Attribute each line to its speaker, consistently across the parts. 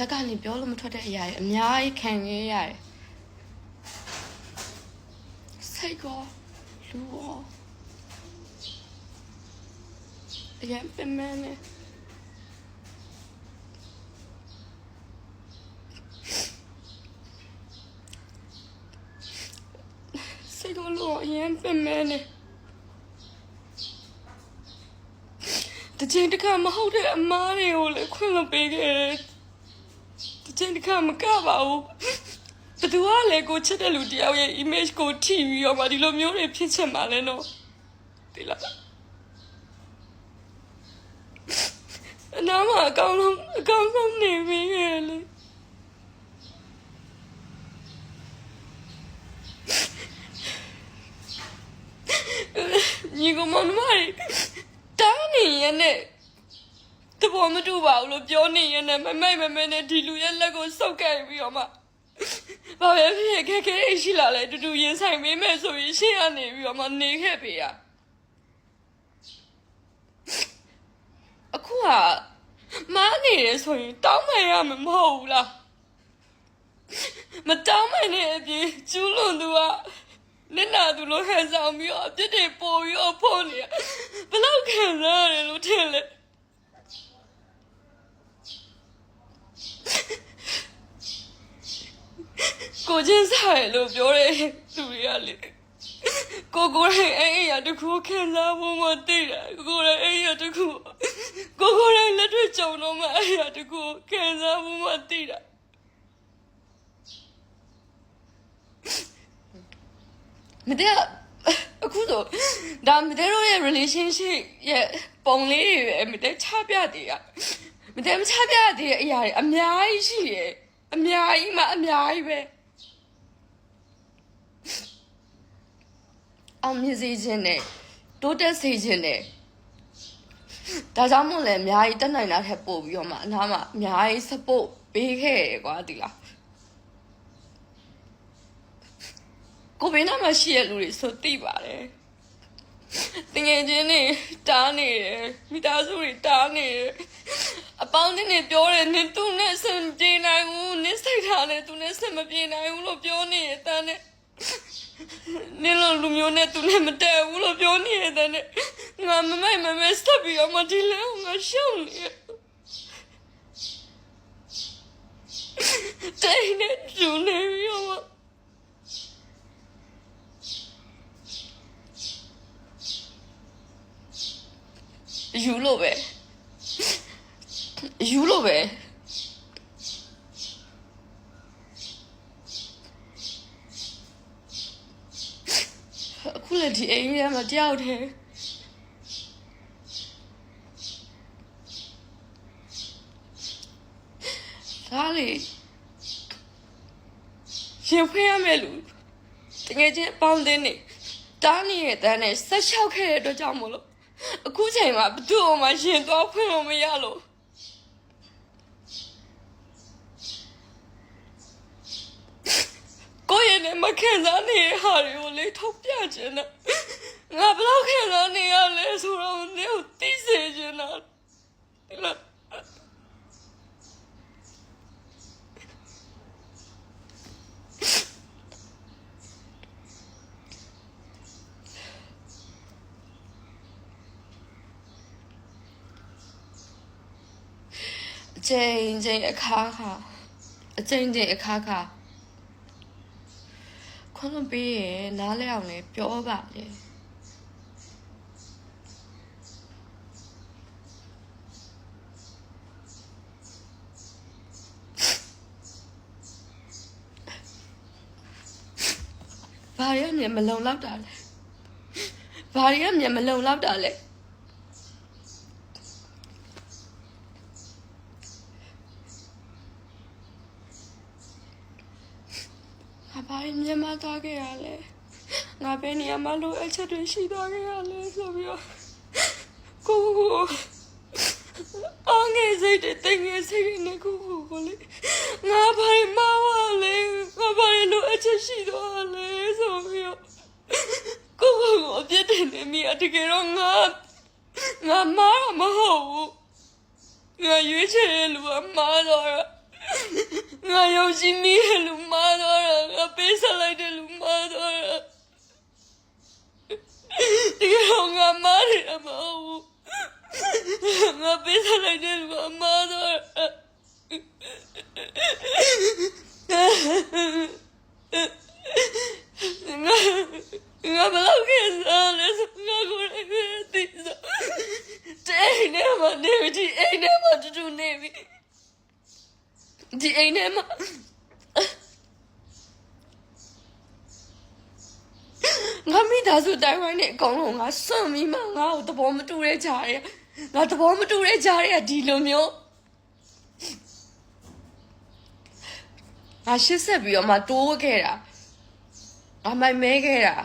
Speaker 1: ဇက်ကနေပြောလို့မထွက်တဲ့အရာတွေအများကြီးခံခဲ့ရတယ်စိတ်ကောလူရောအရင်ပင်မနဲ့စိတ်ကောလူရောအရင်ပင်မနဲ့တချင်းတစ်ခါမဟုတ်တဲ့အမားတွေကိုလည်းခွင့်မပေးခဲ့တယ်တ ချင်းတစ်ခါမကပါဘူးဘယ်သူကလဲကိုချစ်တဲ့လူတယောက်ရဲ့ image ကိုထိပြီးတော့မှဒီလိုမျိုးတွေဖြစ်ချင်ပါလဲနော်ဒီလားအနာမအကောင်လုံးအကောင်ဆုံးနေပြီရဲ့လေညီကမမမိုင်တားနေရနဲ့ တဘောမတူပါဘူးလို့ပြောနေရနဲ့မမိုက်မမဲနဲ့ဒီလူရဲ့လက်ကိုစုပ်ကိုက်ပြီးတော့မှဘာပဲဖြစ်ဖြစ်ခက်ခဲရှိလာလဲတူတူရင်ဆိုင်မေးမယ်ဆိုရင်ရှေ့ကနေပြီးတော့မှနေခဲ့ပေရအခုကမားနေရဆိုရင်တောင်းမှန်ရမှာမဟုတ်ဘူးလားမတောင်းမှန်တဲ့အပြင်ကျူးလွန်သူကနင့်နာသူလိုဟန်ဆောင်ပြီးတော့အပြစ်တွေပို့ပြီးတော့ဖို့နေရဘယ်လောက်ခံစားရတယ်လို့ထင်လဲ ကိုချင်းဆိုင်လို့ပြောတဲ့သူတွေကလေကိုကိုရဲ့အဲ့အရာတစ်ခုခံစားဖို့မသိတာကိုရဲ့အဲ့အရာတစ်ခုကိုကိုရဲ့လက်တွေ့ကြုံတော့မှအဲ့အရာတစ်ခုခံစားဖို့မသိတာမတဲ့အခုတော့ဒါမတဲ့တို့ရဲ့ relationship ရဲ့ပုံလေးတွေပဲမတဲ့ချပြတည်ရမတဲ့မချပြတည်တဲ့အရာတွေအများကြီးရှိတယ်အများကြီးမှအများကြီးပဲ အောင်မြင်စေခြင်းနဲ့တိုးတက်စေခြင်းနဲ့ဒါကြောင့်မို့လဲအများကြီးတက်နိုင်တာထက်ပို့ပြီးတော့မှအနားမှာအများကြီး support ပေးခဲ့ရကွာဒီလားကိုဘေးနားမှာရှိရလူတွေဆိုသိပါတယ်တင်ငယ်ချင်းတွေတားနေတယ်မိသားစုတွေတားနေတယ်အပေါင်းနဲ့ပြောတယ်နင်သူ့နဲ့ဆင်ပြေနိုင်ဘူးနင်စိတ်ထားနဲ့သူနဲ့ဆင်မပြေနိုင်ဘူးလို့ပြောနေတယ်တန်းနဲ့ နင်လိုလူမျိုးနဲ့သူနဲ့မတည့်ဘူးလို့ပြောနေရတယ်နဲ့ငါမမိုက်မမဲစပ်ပြီးတော့မဒီလဲငါရှောင်းနေတိုင်းနဲ့ကျူနေရောမယူလို့ပဲယူလို့ပဲ အခု လည်းဒီအိမ်ထဲမှာတယောက်တည်းဒါလေရင်ဖွင့်ရမယ်လူတကယ်ချင်းအပေါင်းတင်းနေတားနေတဲ့တန်းနဲ့ဆက်လျှောက်ခဲ့တဲ့အတွက်ကြောင့်မို့လို့အခုချိန်မှာဘယ်သူ့မှရင်တော့ဖွင့်လို့မရလို့ ကိုယ့်ရဲ့နဲ့မခံစားနေတဲ့ဟာတွေကိုလေထုတ်ပြချင်တာငါဘယ်လောက်ခံစားနေရလဲဆိုတော့နေကိုသိစေချင်တာဒီလားအချိန်ချင်းအခါခါအချိန်ချင်းအခါခါ ခွင့်မပေးရင်နားလဲအောင်လဲပြောပါလေဘာရမြင်မလုံလောက်တာလဲဘာရမြင်မလုံလောက်တာလဲ ဘာရင်မြန်မာသွားခဲ့ရလဲငါဘယ်နေရာမှာလိုအပ်ချက်တွေရှိသွားခဲ့ရလဲဆိုပြီးတော့ကိုကိုအောင်ငယ်စိတ်တွေတင်ငယ်စိတ်တွေနဲ့ကိုကိုကိုလေငါဘာရင်မဝလဲငါဘာရင်လိုအပ်ချက်ရှိသွားလဲဆိုပြီးတော့ကိုကိုကိုအပြစ်တင်နေမိအတကယ်တော့ငါငါမားမဟုတ်ဘူးငါရွေးချယ်တဲ့လူကမားတော့ ငါရုံရှိမိတဲ့လူမာတော့တာငါပေးဆက်လိုက်တဲ့လူမာတော့တာဒီကောင်ငါမားတယ်မဟုတ်ဘူးငါပေးဆက်လိုက်တဲ့လူကမားတော့တာငါငါဘယ်လောက်ခဲ့စားလဲဆိုငါကိုယ်လည်းပဲသိစားတဲ့အိမ်ထဲမှာနေပြီဒီအိမ်ထဲမှာတူတူနေပြီ ဒီအိမ်ထဲမှာငါမိသားစုတိုင်းဝိုင်းနဲ့အကောင်လုံးငါစွန့်ပြီးမှငါ့ကိုသဘောမတူတဲ့ကြားရငါသဘောမတူတဲ့ကြားရဒီလိုမျိုးငါရှစ်ဆက်ပြီးတော့မှတိုးခဲ့တာငါမိုက်မဲခဲ့တာ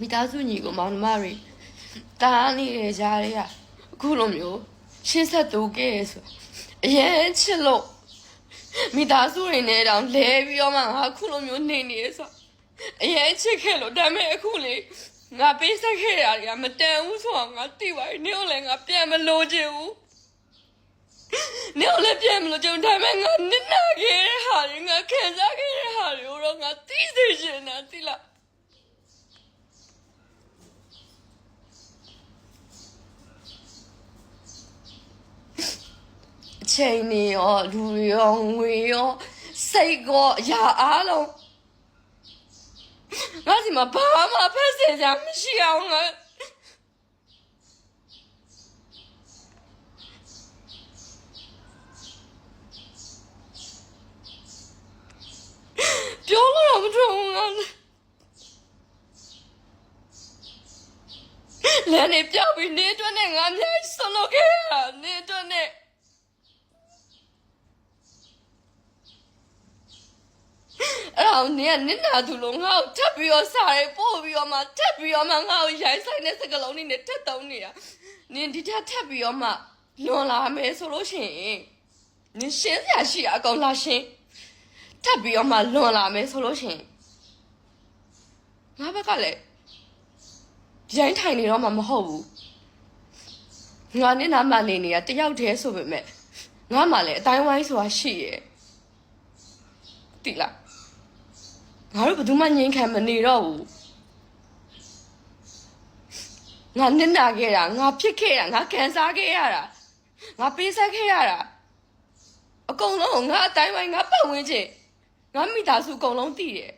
Speaker 1: မိသားစုညီကိုမောင်နှမတွေတားနေတဲ့ကြားတွေကအခုလိုမျိုးရှင်းဆက်တူခဲ့ရဆိုအရင်ချစ်လို့မိသားစုတွေနဲ့တောင်လဲပြီးတော့မှငါအခုလိုမျိုးနေနေရဆိုအရင်ချစ်ခဲ့လို့ဒါပေမဲ့အခုလေငါပေးဆက်ခဲ့တာတွေကမတန်ဘူးဆိုတော့ငါတိပါနေကိုလည်းငါပြန်မလို့ချင်ဘူးနေကိုလည်းပြန်မလို့ချင်ဘူးဒါပေမဲ့ငါနစ်နာခဲ့တဲ့ဟာတွေငါခံစားခဲ့တဲ့ဟာတွေကိုတော့ငါသိစေချင်တာတိလား ချိန်နေရောလူတွေရောငွေရောစိတ်ကောအရာအားလုံးငါစီမှာဘာမှဖက်စင်ကြမရှိအောင်ငါပြောလို့တော့မထွက်ဘူးငါလည်းနေပြောက်ပြီးနေအတွက်နဲ့ငါအများကြီးဆွလုပ်ခဲ့ရတာနေအတွက်နဲ့ အဲ့တော့နင်ကနင့်နာသူလို့ငါ့ကိုထပ်ပြီးတော့စားရဲပို့ပြီးတော့မှထပ်ပြီးတော့မှငါ့ကိုရိုင်းဆိုင်တဲ့စကလုံးလေးနဲ့ထပ်တုံးနေတာနင်ဒီထက်ထပ်ပြီးတော့မှလွန်လာမယ်ဆိုလို့ရှိရင်နင်ရှင်းစရာရှိအကောင်လာရှင်းထပ်ပြီးတော့မှလွန်လာမယ်ဆိုလို့ရှိရင်ငါဘက်ကလည်းရိုင်းထိုင်နေတော့မှမဟုတ်ဘူးငါနဲ့နာမနေနေတာတယောက်တည်းဆိုပေမဲ့ငါမှလည်းအတိုင်းဝိုင်းဆိုတာရှိရဲ့တိလား ငါတို့ဘယ်သူမှငြင်းခံမနေတော့ဘူးငါနစ်နာခဲ့တာငါဖြစ်ခဲ့တာငါခံစားခဲ့ရတာငါပေးဆက်ခဲ့ရတာအကုန်လုံးငါအတိုင်းပိုင်းငါပတ်ဝန်းကျင်ငါမိသားစုအကုန်လုံးတည်တယ်